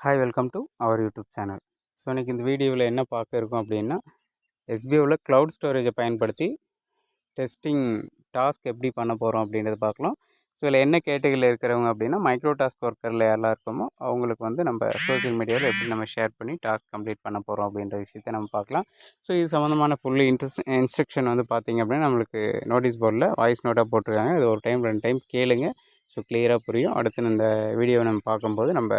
Hi welcome to our YouTube channel so இன்றைக்கி இந்த வீடியோவில் என்ன பார்க்க இருக்கோம் அப்படின்னா எஸ்பிஓவில் க்ளவுட் ஸ்டோரேஜை பயன்படுத்தி டெஸ்டிங் டாஸ்க் எப்படி பண்ண போகிறோம் அப்படின்றத பார்க்கலாம். ஸோ இதில் என்ன கேட்டகரியில் இருக்கிறவங்க அப்படின்னா மைக்ரோ டாஸ்க் ஒர்க்கரில் யாரெல்லாம் இருக்கோமோ அவங்களுக்கு வந்து நம்ம சோஷியல் மீடியாவில் எப்படி நம்ம ஷேர் பண்ணி டாஸ்க் கம்ப்ளீட் பண்ண போகிறோம் அப்படின்ற விஷயத்தை நம்ம பார்க்கலாம். ஸோ இது சம்மந்தமான ஃபுல் இன்ட்ரெஸ்ட் இன்ஸ்ட்ரக்ஷன் வந்து பார்த்திங்க அப்படின்னா நம்மளுக்கு நோட்டீஸ் போர்டில் வாய்ஸ் நோட்டாக போட்டிருக்காங்க. இது ஒரு டைம் ரெண்டு டைம் கேளுங்க. ஸோ கிளியராக புரியும். அடுத்து இந்த வீடியோவை நம்ம பார்க்கும்போது நம்ம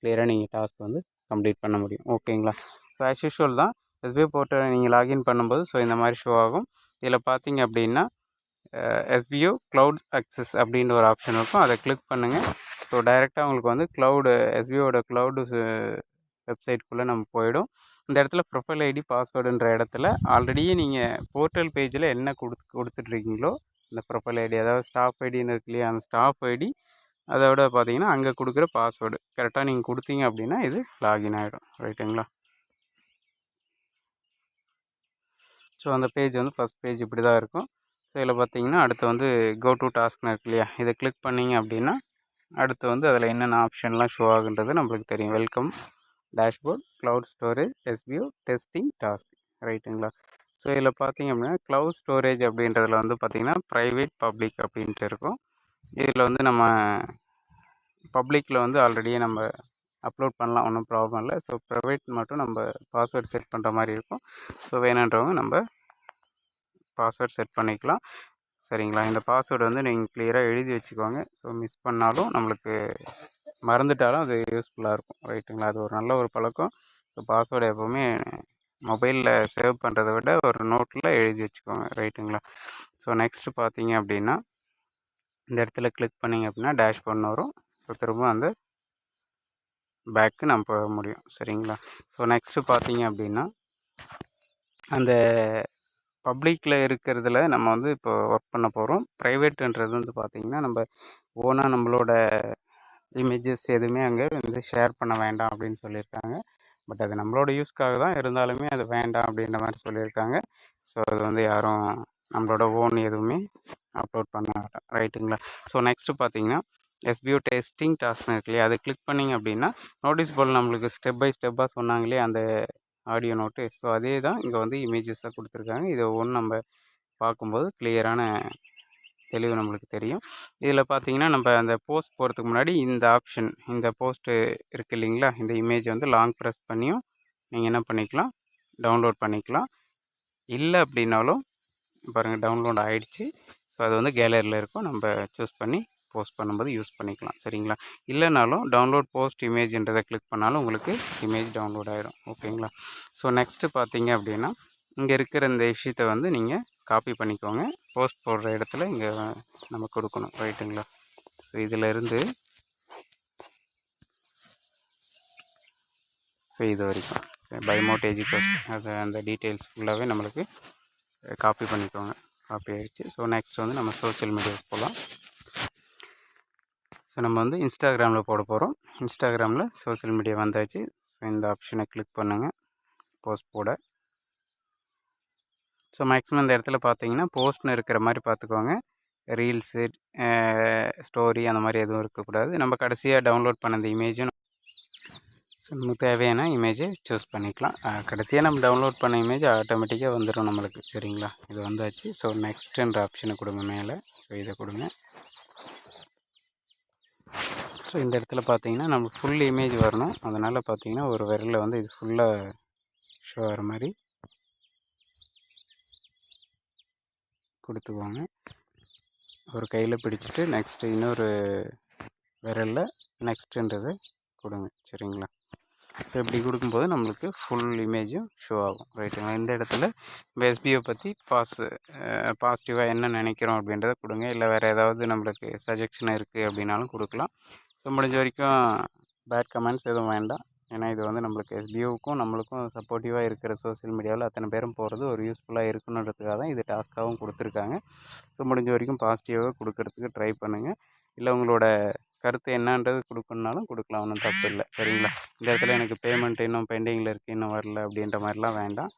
கிளியராக நீங்கள் டாஸ்க் வந்து கம்ப்ளீட் பண்ண முடியும். ஓகேங்களா ஸோ ஆஸ் யூஷுவல் தான். எஸ்பிஐ போர்ட்டல் நீங்கள் லாகின் பண்ணும்போது ஸோ இந்த மாதிரி ஷோ ஆகும். இதில் பார்த்தீங்க அப்படின்னா எஸ்பிஓ க்ளவுட் அக்சஸ் அப்படின்ற ஒரு ஆப்ஷன் இருக்கும். அதை கிளிக் பண்ணுங்கள் ஸோ டைரெக்டாக உங்களுக்கு வந்து க்ளவுடு எஸ்பிஓட க்ளவுடு வெப்சைட்குள்ளே நம்ம போயிடும். இந்த இடத்துல ப்ரொஃபைல் ஐடி பாஸ்வேர்டுன்ற இடத்துல ஆல்ரெடியே நீங்கள் போர்ட்டல் பேஜில் என்ன கொடுத்து கொடுத்துட்ருக்கீங்களோ இந்த ப்ரொஃபைல் ஐடி அதாவது ஸ்டாஃப் ஐடின்னு இருக்கு இல்லையா அந்த ஸ்டாஃப் ஐடி அதை விட பார்த்தீங்கன்னா அங்கே கொடுக்குற பாஸ்வேர்டு கரெக்டாக நீங்கள் கொடுத்தீங்க அப்படின்னா இது லாகின் ஆகிடும் ரைட்டுங்களா ஸோ அந்த பேஜ் வந்து ஃபஸ்ட் பேஜ் இப்படி தான் இருக்கும். ஸோ இதில் பார்த்தீங்கன்னா அடுத்து வந்து கோ டு டாஸ்க்னு இருக்கு இல்லையா? இதை கிளிக் பண்ணிங்க அப்படின்னா அடுத்து வந்து அதில் என்னென்ன ஆப்ஷன்லாம் ஷோ ஆகுன்றது நம்மளுக்கு தெரியும். Welcome dashboard cloud storage SPU testing task ரைட்டுங்களா ஸோ இதில் பார்த்தீங்க அப்படின்னா க்ளவுட் ஸ்டோரேஜ் அப்படின்றதுல வந்து பார்த்திங்கன்னா ப்ரைவேட் பப்ளிக் அப்படின்ட்டு இருக்கும். இதில் வந்து நம்ம பப்ளிக்கில் வந்து ஆல்ரெடியே நம்ம அப்லோட் பண்ணலாம் ஒன்றும் ப்ராப்ளம் இல்லை. ஸோ ப்ரைவேட் மட்டும் நம்ம பாஸ்வேர்ட் செட் பண்ணுற மாதிரி இருக்கும். ஸோ வேணுன்றவங்க நம்ம பாஸ்வேர்ட் செட் பண்ணிக்கலாம். சரிங்களா? இந்த பாஸ்வேர்டு வந்து நீங்கள் கிளியராக எழுதி வச்சுக்கோங்க. ஸோ மிஸ் பண்ணாலும் நம்மளுக்கு மறந்துட்டாலும் அது யூஸ்ஃபுல்லாக இருக்கும். ரைட்டுங்களா அது ஒரு நல்ல ஒரு பழக்கம். ஸோ பாஸ்வேர்டு எப்போவுமே மொபைலில் சேவ் பண்ணுறத விட ஒரு நோட்டில் எழுதி வச்சுக்கோங்க. ரைட்டுங்களா ஸோ நெக்ஸ்ட்டு பார்த்தீங்க அப்படின்னா இந்த இடத்துல கிளிக் பண்ணிங்க அப்படின்னா டேஷ் பண்ண வரும். ஸோ திரும்ப அந்த பேக்கு நம்ம போக முடியும். சரிங்களா? ஸோ நெக்ஸ்ட்டு பார்த்தீங்க அப்படின்னா அந்த பப்ளிக்கில் இருக்கிறதுல நம்ம வந்து இப்போ ஒர்க் பண்ண போகிறோம் ப்ரைவேட்டுன்றது வந்து பார்த்திங்கன்னா நம்ம ஓனாக நம்மளோட இமேஜஸ் எதுவுமே அங்கே வந்து ஷேர் பண்ண வேண்டாம் அப்படின்னு சொல்லியிருக்காங்க. பட் அது நம்மளோட யூஸ்க்காக தான் இருந்தாலுமே அது வேண்டாம் அப்படின்ற மாதிரி சொல்லியிருக்காங்க. ஸோ அது வந்து யாரும் நம்மளோட ஓன் எதுவுமே அப்லோட் பண்ண ரைட்டுங்களா ஸோ நெக்ஸ்ட்டு பார்த்தீங்கன்னா எஸ்பியூ டெஸ்டிங் டாஸ்க்னு இருக்கு இல்லையா? அதை கிளிக் பண்ணிங்க அப்படின்னா நோட்டீஸ் போல் நம்மளுக்கு ஸ்டெப் பை ஸ்டெப்பாக சொன்னாங்களே அந்த ஆடியோ நோட்டு ஸோ அதே தான் இங்கே வந்து இமேஜஸாக கொடுத்துருக்காங்க. இதை ஒன்று நம்ம பார்க்கும்போது கிளியரான தெளிவு நம்மளுக்கு தெரியும். இதில் பார்த்தீங்கன்னா நம்ம அந்த போஸ்ட் போகிறதுக்கு முன்னாடி இந்த ஆப்ஷன் இந்த போஸ்ட்டு இருக்குது இல்லைங்களா? இந்த இமேஜ் வந்து லாங் ப்ரெஸ் பண்ணியும் நீங்கள் என்ன பண்ணிக்கலாம்? டவுன்லோட் பண்ணிக்கலாம். இல்லை அப்படின்னாலும் பாருங்கள் டவுன்லோட் ஆகிடுச்சு ஸோ அது வந்து கேலரியில் இருக்கும். நம்ம சூஸ் பண்ணி போஸ்ட் பண்ணும்போது யூஸ் பண்ணிக்கலாம். சரிங்களா? இல்லைனாலும் டவுன்லோட் போஸ்ட் இமேஜ்ன்றதை கிளிக் பண்ணாலும் உங்களுக்கு இமேஜ் டவுன்லோட் ஆகிடும் ஓகேங்களா? ஸோ நெக்ஸ்ட்டு பார்த்தீங்க அப்படின்னா இங்கே இருக்கிற இந்த விஷயத்தை வந்து நீங்கள் காப்பி பண்ணிக்கோங்க. போஸ்ட் போடுற இடத்துல இங்கே நம்ம கொடுக்கணும். ரைட்டுங்களா ஸோ இதிலிருந்து ஸோ இது வரைக்கும். பயோமோட்டேஜி எஜுகேஷன் அது அந்த டீட்டெயில்ஸ் ஃபுல்லாகவே நம்மளுக்கு காப்பி பண்ணிக்கோங்க. காப்பி ஆகிடுச்சு ஸோ நெக்ஸ்ட் வந்து நம்ம சோசியல் மீடியாவுக்கு போகலாம் ஸோ நம்ம வந்து இன்ஸ்டாகிராமில் போட போகிறோம் இன்ஸ்டாகிராமில் சோசியல் மீடியா வந்தாச்சு. ஸோ இந்த ஆப்ஷனை கிளிக் பண்ணுங்கள் போஸ்ட் போட. ஸோ மேக்ஸிமம் இந்த இடத்துல பார்த்தீங்கன்னா போஸ்ட்னு இருக்கிற மாதிரி பார்த்துக்கோங்க ரீல்ஸு ஸ்டோரி அந்த மாதிரி எதுவும் இருக்கக்கூடாது. நம்ம கடைசியாக டவுன்லோட் பண்ண அந்த இமேஜும் ஸோ நமக்கு தேவையான இமேஜை சூஸ் பண்ணிக்கலாம். கடைசியாக நம்ம டவுன்லோட் பண்ண இமேஜ் ஆட்டோமேட்டிக்காக வந்துடும் நம்மளுக்கு. சரிங்களா? இது வந்தாச்சு. ஸோ நெக்ஸ்ட்டுன்ற ஆப்ஷனை கொடுங்க மேலே. ஸோ இதை கொடுங்க. ஸோ இந்த இடத்துல பார்த்தீங்கன்னா நம்ம ஃபுல் இமேஜ் வரணும். அதனால் பார்த்தீங்கன்னா ஒரு விரலில் வந்து இது ஃபுல்லாக ஷோ ஆகிற மாதிரி கொடுத்துக்குவாங்க ஒரு கையில் பிடிச்சிட்டு நெக்ஸ்ட்டு இன்னொரு விரலில் நெக்ஸ்ட்டுன்றதை கொடுங்க. சரிங்களா? ஸோ இப்படி கொடுக்கும்போது நம்மளுக்கு ஃபுல் இமேஜும் ஷோ ஆகும். ரைட்டுங்களா இந்த இடத்துல இப்போ எஸ்பிஓ பற்றி பாஸ் பாசிட்டிவாக என்ன நினைக்கிறோம் அப்படின்றத கொடுங்க. இல்லை வேறு ஏதாவது நம்மளுக்கு சஜெக்ஷன் இருக்குது அப்படின்னாலும் கொடுக்கலாம். ஸோ முடிஞ்ச வரைக்கும் பேட் கமெண்ட்ஸ் எதுவும் வேண்டாம். ஏன்னா இது வந்து நம்மளுக்கு எஸ்பிஓவுக்கும் நம்மளுக்கும் சப்போர்ட்டிவாக இருக்கிற சோசியல் மீடியாவில் அத்தனை பேரும் போகிறது ஒரு யூஸ்ஃபுல்லாக இருக்கணுன்றதுக்காக தான் இது டாஸ்க்காகவும் கொடுத்துருக்காங்க. ஸோ முடிஞ்ச வரைக்கும் பாசிட்டிவாக கொடுக்கறதுக்கு ட்ரை பண்ணுங்கள் இல்லை உங்களோட கருத்து என்னன்றது கொடுக்கணுனாலும் கொடுக்கலாம் ஒன்றும் தப்பு இல்லை. சரிங்களா? இந்த இடத்துல எனக்கு பேமெண்ட் இன்னும் பெண்டிங்கில் இருக்குது இன்னும் வரல அப்படின்ற மாதிரிலாம் வேண்டாம்.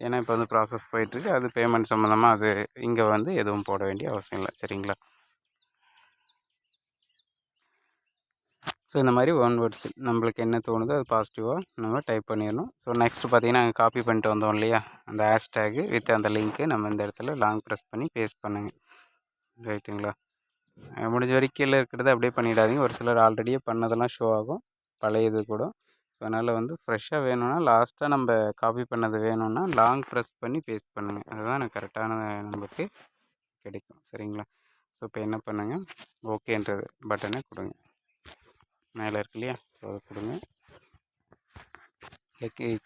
ஏன்னா இப்போ வந்து ப்ராசஸ் போயிட்டுருக்கு. அது பேமெண்ட் சம்மந்தமாக அது இங்கே வந்து எதுவும் போட வேண்டிய அவசியம் இல்லை. சரிங்களா? ஸோ இந்த மாதிரி ஒன் வேர்ட்ஸ் நம்மளுக்கு என்ன தோணுதோ அது பாசிட்டிவாக நம்ம டைப் பண்ணிடணும். ஸோ நெக்ஸ்ட்டு பார்த்தீங்கன்னா காப்பி பண்ணிட்டு வந்தோம் இல்லையா? அந்த ஹேஷ்டேகு வித் அந்த லிங்க்கு நம்ம இந்த இடத்துல லாங் ப்ரெஸ் பண்ணி பேஸ்ட் பண்ணுங்கள் ரைட்டுங்களா முடிஞ்ச வரைக்கும் கீழே இருக்கிறத அப்படியே பண்ணிடாதீங்க. ஒரு சிலர் ஆல்ரெடியே பண்ணதெல்லாம் ஷோ ஆகும். பழையது கூட. ஸோ அதனால் வந்து ஃப்ரெஷ்ஷாக வேணும்னா லாஸ்ட்டாக நம்ம காப்பி பண்ணது வேணும்னா லாங் ப்ரெஸ் பண்ணி பேஸ்ட் பண்ணுங்கள் அதுதான் எனக்கு கரெக்டான நமக்கு கிடைக்கும். சரிங்களா? ஸோ இப்போ என்ன பண்ணுங்கள் ஓகேன்றது பட்டனை கொடுங்க. மேலே இருக்கு இல்லையா? ஸோ அதை கொடுங்க.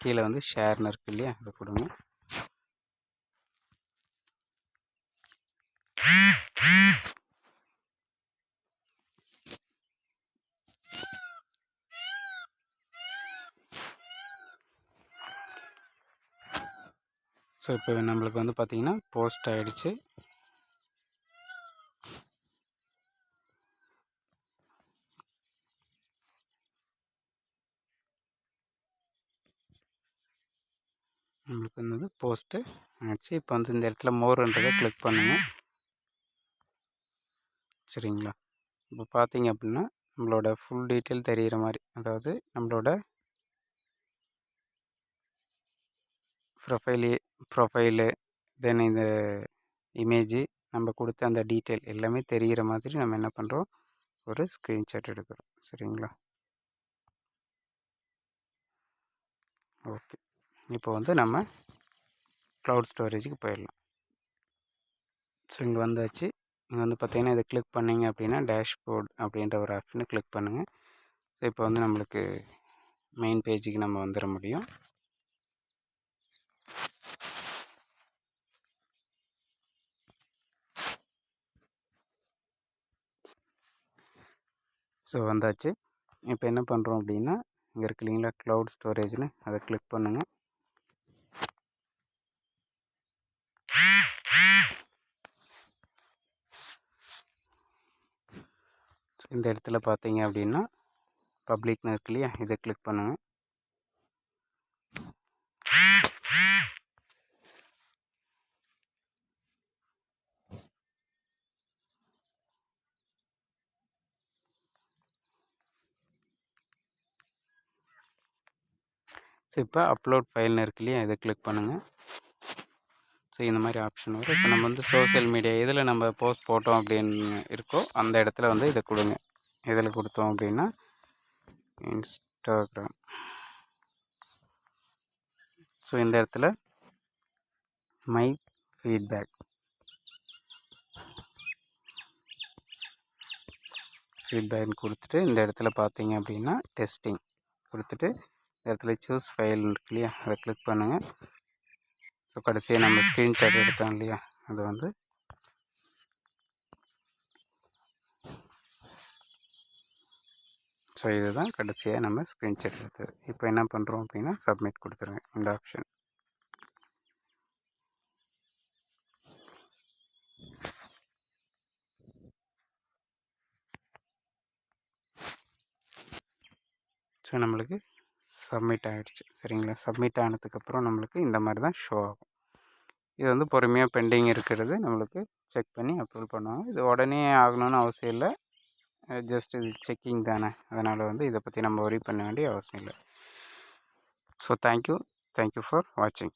கீழே வந்து ஷேர்னு இருக்கு இல்லையா? அதை கொடுங்க. ஸோ இப்போ நம்மளுக்கு வந்து பார்த்திங்கன்னா போஸ்ட் ஆகிடுச்சு நம்மளுக்கு வந்து போஸ்ட்டு ஆச்சு இப்போ வந்து இந்த இடத்துல மோர்ன்றதை கிளிக் பண்ணுங்கள் சரிங்களா? இப்போ பார்த்தீங்க அப்படின்னா நம்மளோட ஃபுல் டீட்டெயில் தெரிகிற மாதிரி அதாவது நம்மளோட ப்ரொஃபைலு ப்ரொஃபைலு தென் இந்த இமேஜு நம்ம கொடுத்த அந்த டீட்டெயில் எல்லாமே தெரிகிற மாதிரி நம்ம என்ன பண்ணுறோம் ஒரு ஸ்க்ரீன்ஷாட் எடுக்கிறோம். சரிங்களா? ஓகே இப்போ வந்து நம்ம க்ளவுட் ஸ்டோரேஜுக்கு போயிடலாம். ஸோ இங்கே வந்தாச்சு. இங்கே வந்து பார்த்திங்கன்னா இதை கிளிக் பண்ணிங்க அப்படின்னா டேஷ்போர்ட் அப்படின்ற ஒரு ஆப்ஷனை கிளிக் பண்ணுங்கள் ஸோ இப்போ வந்து நம்மளுக்கு மெயின் பேஜுக்கு நம்ம வந்துட முடியும். ஸோ வந்தாச்சு. இப்போ என்ன பண்ணுறோம் அப்படின்னா இங்கே இருக்கு இல்லைங்களா க்ளவுட் ஸ்டோரேஜ்னு அதை கிளிக் பண்ணுங்கள் இந்த இடத்துல பார்த்தீங்க அப்படின்னா பப்ளிக்னு இருக்கு இல்லையா இதை கிளிக் பண்ணுங்கள் ஸோ இப்போ அப்லோட் ஃபைல்னு இருக்கு இல்லையா இதை கிளிக் பண்ணுங்கள் ஸோ இந்த மாதிரி ஆப்ஷன் வரும். இப்போ நம்ம வந்து சோஷியல் மீடியா இதில் நம்ம போஸ்ட் போட்டோம் அப்படின்னு இருக்கோ அந்த இடத்துல வந்து இதை கொடுங்க. எதில் கொடுத்தோம் அப்படின்னா இன்ஸ்டாகிராம் ஸோ இந்த இடத்துல மை ஃபீட்பேக் ஃபீட்பேக்னு கொடுத்துட்டு இந்த இடத்துல பார்த்தீங்க அப்படின்னா டெஸ்டிங் கொடுத்துட்டு இந்த இடத்துல சூஸ் ஃபைல் இருக்கு இல்லையா? அதை கிளிக் பண்ணுங்கள் ஸோ கடைசியாக நம்ம ஸ்க்ரீன்ஷாட் எடுத்தோம் இல்லையா? அதை வந்து ஸோ இதுதான் கடைசியாக நம்ம ஸ்க்ரீன்ஷாட் எடுத்தது. இப்போ என்ன பண்ணுறோம் அப்படின்னா சப்மிட் கொடுத்துருங்க இந்த ஆப்ஷன் ஸோ நம்மளுக்கு சப்மிட் ஆகிடுச்சு சரிங்களா? சப்மிட் ஆனதுக்கப்புறம் நம்மளுக்கு இந்த மாதிரி தான் ஷோ ஆகும். இது வந்து பொறுமையாக பெண்டிங் இருக்கிறது. நம்மளுக்கு செக் பண்ணி அப்ரூவல் பண்ணுவாங்க. இது உடனே ஆகணும்னு அவசியம் இல்லை. ஜஸ்ட் இது செக்கிங் தானே. அதனால் வந்து இதை பற்றி நம்ம ஒரி பண்ண வேண்டிய அவசியம் இல்லை. ஸோ தேங்க்யூ தேங்க்யூ ஃபார் வாட்சிங்